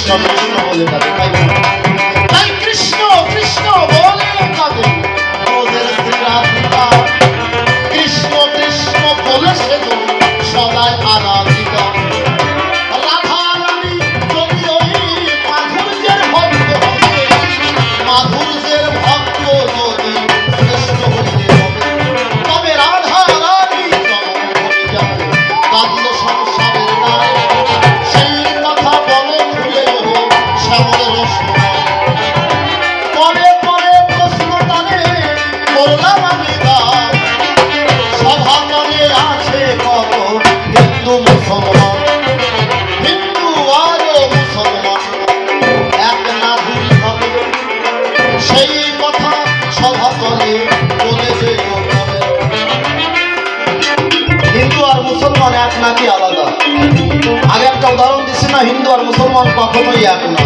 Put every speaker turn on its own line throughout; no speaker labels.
ধরে কৃষ্ণ কৃষ্ণ বলে মুসলমান এক নাকি আলাদা আগে একটা উদাহরণ দিচ্ছি না হিন্দু আর মুসলমান কখনোই এক না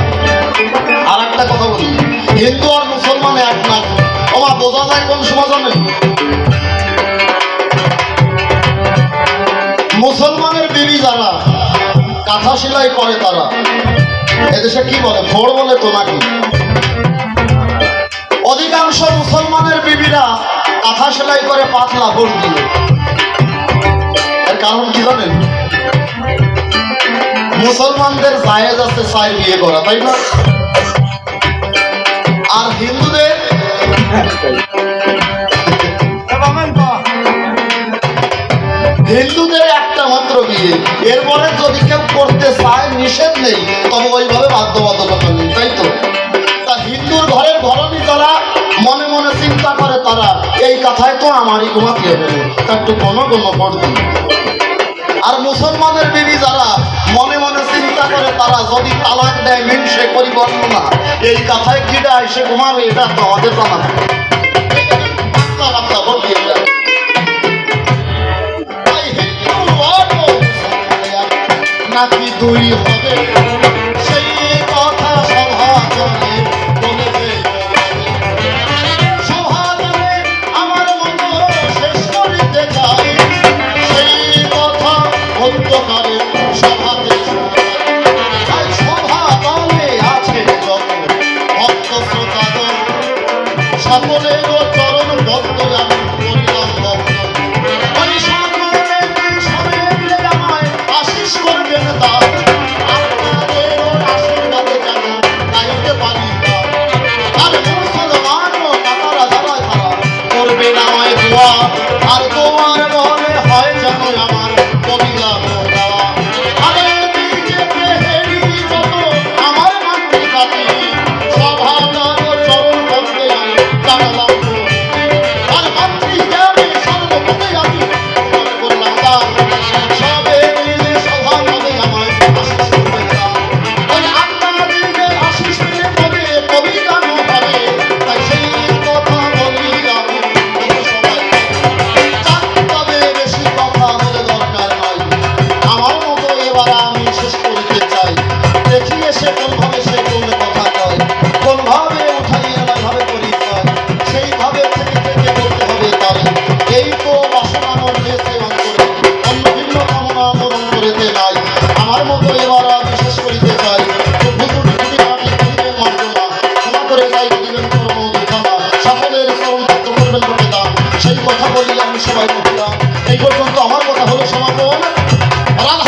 আর একটা কথা বলি, হিন্দু আর মুসলমান এক না মুসলমানের বিবি যারা, কাঁথা সেলাই করে তারা, এদেশে কি বলে? ফোড় বলে তো নাকি? অধিকাংশ মুসলমানের বিবিরা কাঁথা সেলাই করে পাতলা ভোট দিল এর কারণ কি জানেন? মুসলমানদের জায়েজ আছে চাই বিয়ে করা, তাই না? আর হিন্দুদের হিন্দুদের একটা মাত্র বিয়ে। এরপরে যদি কেউ করতে চায়, নিষেধ নেই, তবে ওইভাবে বাধ্যবাধকতা নেই, তাই তো? তা হিন্দুর ঘরের ঘরনি যারা, মনে মনে চিন্তা করে তারা, এই কথায় তো আমারই ঘুমাতে হবে তা একটু কোনো কোনো পড়তে আর মুসলমানের বিবি যারা যদি তালাক দেয় মিনসে পরিবর্তন না। এই কথায় কিডা এসে ঘুমাবে, এটা তো আমাদের জানা নাকি হবে? সেই কথা সভা Apolo শেষ করতে চাই। দেখিয়ে সে কোনভাবে সে কোন কথা কয়। কোনভাবে উঠাইয়া নানাভাবে পরিচয়। সেইভাবে থেকে থেকে বলতে হবে তারে। এই তো বাসনা রয়েছে অন্তরে অন্য ভিন্ন কামনা মরণ করিতে নাই। আমার মতো এবার আমি করিতে চাই। সেই কথা বলি আমি সবাই বললাম এই পর্যন্ত আমার কথা হলো সমাপন। রাধা